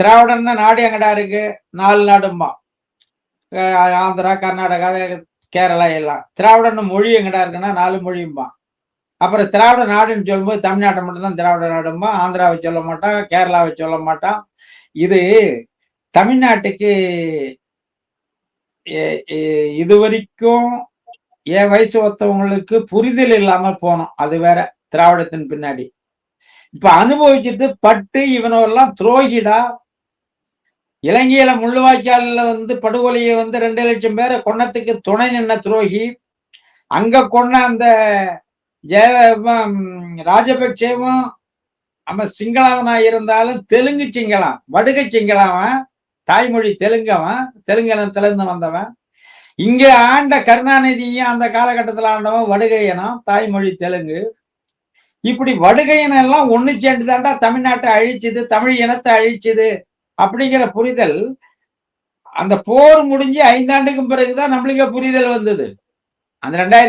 திராவிடன்னா நாடு எங்கடா இருக்கு? நாலு நாடும்பா ஆந்திரா கர்நாடகா கேரளா எல்லாம். திராவிடன்னு மொழி எங்கடா இருக்குன்னா நாலு மொழியும்பா அப்புறம் திராவிட நாடுன்னு சொல்லும்போது தமிழ்நாட்டை மட்டும்தான் திராவிட நாடும்பா ஆந்திராவை சொல்ல மாட்டான் கேரளாவை சொல்ல மாட்டான். இது தமிழ்நாட்டுக்கு இது வரைக்கும் என் வயசு ஒத்தவங்களுக்கு புரிதல் இல்லாம போனோம். அது வேற திராவிடத்தின் பின்னாடி. இப்ப அனுபவிச்சுட்டு பட்டு இவனெல்லாம் துரோகிடா. இலங்கையில முள்ளுவாய்க்கால்ல வந்து படுகொலையை வந்து ரெண்டு லட்சம் பேரை கொன்னத்துக்கு துணை நின்ன துரோகி. அங்க கொன்ன அந்த ஜெய ராஜபக்சேவும் நம்ம சிங்களவனா இருந்தாலும் தெலுங்கு சிங்களம் வடுக சிங்களவன் தாய்மொழி தெலுங்கவன் தெலுங்கனத்துல இருந்து வந்தவன். இங்க ஆண்ட கருணாநிதியும் அந்த காலகட்டத்தில் ஆண்டவன் வடுகையனம் தாய்மொழி தெலுங்கு. இப்படி வடுகையனம் எல்லாம் ஒண்ணு சேர்ந்து தாண்டா தமிழ்நாட்டை அழிச்சுது தமிழ் இனத்தை அழிச்சுது. அப்படிங்கிற புரிதல் அந்த போர் முடிஞ்சு ஐந்தாண்டுக்கும் பிறகுதான் நம்மளுக்கே புரிதல் வந்தது. அந்த ரெண்டாயிரத்தி